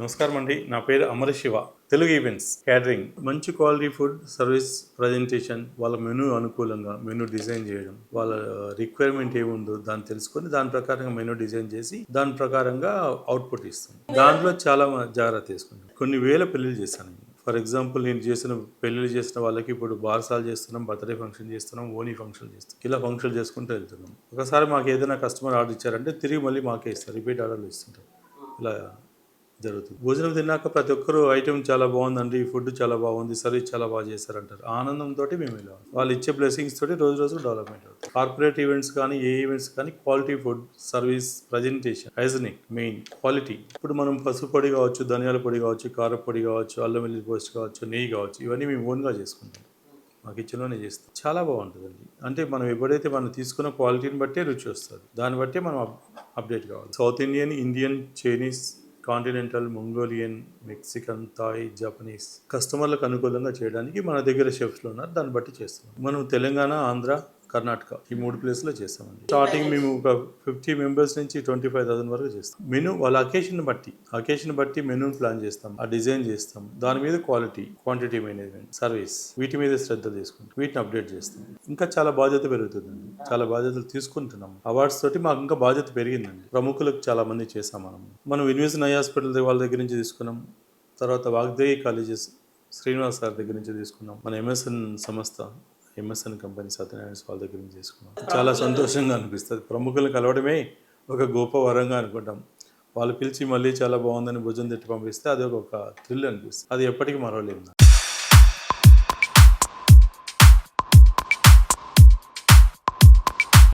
నమస్కారం అండి. నా పేరు అమర శివ. తెలుగు ఈవెంట్స్ క్యాటరింగ్ మంచి క్వాలిటీ ఫుడ్ సర్వీస్ ప్రజెంటేషన్ వాళ్ళ మెనూ అనుకూలంగా మెనూ డిజైన్ చేయడం వాళ్ళ రిక్వైర్మెంట్ ఏముందో దాన్ని తెలుసుకొని దాని ప్రకారంగా మెనూ డిజైన్ చేసి దాని ప్రకారంగా అవుట్పుట్ ఇస్తాం. దాంట్లో చాలా జాగ్రత్త తీసుకుంటాం. కొన్ని వేల పెళ్ళిళ్ళు చేశాను ఫర్ ఎగ్జాంపుల్ నేను చేసిన పెళ్ళిళ్ళు చేసిన వాళ్ళకి ఇప్పుడు బార్సాలు చేస్తున్నాం బర్త్డే ఫంక్షన్ చేస్తున్నాం ఓనీ ఫంక్షన్ చేస్తున్నాం. ఇలా ఫంక్షన్ చేసుకుంటూ వెళ్తున్నాం. ఒకసారి మాకు ఏదైనా కస్టమర్ ఆర్డర్ ఇచ్చారంటే తిరిగి మళ్ళీ మాకే ఇస్తారు. రిపీట్ ఆర్డర్లు ఇస్తుంటారు. ఇలా జరుగుతుంది. భోజనం తిన్నాక ప్రతి ఒక్కరు ఐటెం చాలా బాగుందండి ఫుడ్ చాలా బాగుంది సర్వీస్ చాలా బాగా చేశారంటారు. ఆనందంతో మేము ఇలా వాళ్ళు ఇచ్చే బ్లెస్సింగ్స్ తోటి రోజు రోజు డెవలప్మెంట్ అవుతుంది. కార్పొరేట్ ఈవెంట్స్ కానీ ఏ ఈవెంట్స్ కానీ quality food service presentation hygienic main quality ఇప్పుడు మనం పసుపు పొడి కావచ్చు ధనియాల పొడి కావచ్చు కార పొడి కావచ్చు అల్లం వెల్లుల్లి పోస్ట్ కావచ్చు నెయ్యి కావచ్చు ఇవన్నీ మేము ఓన్గా చేసుకుంటాం. మా కిచెన్లోనే చేస్తాం. చాలా బాగుంటుందండి. అంటే మనం ఎప్పుడైతే మనం తీసుకున్న క్వాలిటీని బట్టే రుచి వస్తుంది. దాన్ని బట్టే మనం అప్- అప్డేట్ కావాలి. South Indian Indian Chinese continental Mongolian Mexican Thai Japanese కస్టమర్లకు అనుకూలంగా చేయడానికి మన దగ్గర షెఫ్స్లు ఉన్నారు. దాన్ని బట్టి చేస్తున్నాం. మనం తెలంగాణ ఆంధ్ర కర్ణాటక. ఈ మూడు ప్లేస్లో చేస్తామండి. స్టార్టింగ్ మేము ఒక ఫిఫ్టీ మెంబర్స్ నుంచి ట్వంటీ ఫైవ్ థౌసండ్ వరకు చేస్తాం. మెనూ వాళ్ళ అకేషన్ బట్టి. అకేషన్ బట్టి మెనూని ప్లాన్ చేస్తాం. ఆ డిజైన్ చేస్తాం. దాని మీద క్వాలిటీ క్వాంటిటీ మేనేజ్మెంట్ సర్వీస్ వీటి మీద శ్రద్ధ తీసుకుంటాం. వీటిని అప్డేట్ చేస్తాం. ఇంకా చాలా బాధ్యత పెరుగుతుందండి. చాలా బాధ్యతలు తీసుకుంటున్నాం. అవార్డ్స్ తోటి మాకు ఇంకా బాధ్యత పెరిగిందండి. ప్రముఖులకు చాలా మంది చేసాం మనం మనం ఇన్విజన్ ఐ హాస్పిటల్ వాళ్ళ దగ్గర నుంచి తీసుకున్నాం. తర్వాత వాగ్దేవి కాలేజెస్ శ్రీనివాస్ సార్ దగ్గర నుంచి తీసుకున్నాం. మన ఎంఎస్ఎన్ సంస్థ ఎంఎస్ఎన్ కంపెనీ సత్యనారాయణ వాళ్ళ దగ్గర నుంచి తీసుకున్నాం చాలా సంతోషంగా అనిపిస్తుంది. ప్రముఖులను కలవడమే ఒక గొప్ప వరంగా అనుకుంటాం. వాళ్ళు పిలిచి మళ్ళీ చాలా బాగుందని భుజం తిట్టి పంపిస్తే అది ఒక థ్రిల్ అనిపిస్తుంది. అది ఎప్పటికీ మరవలేము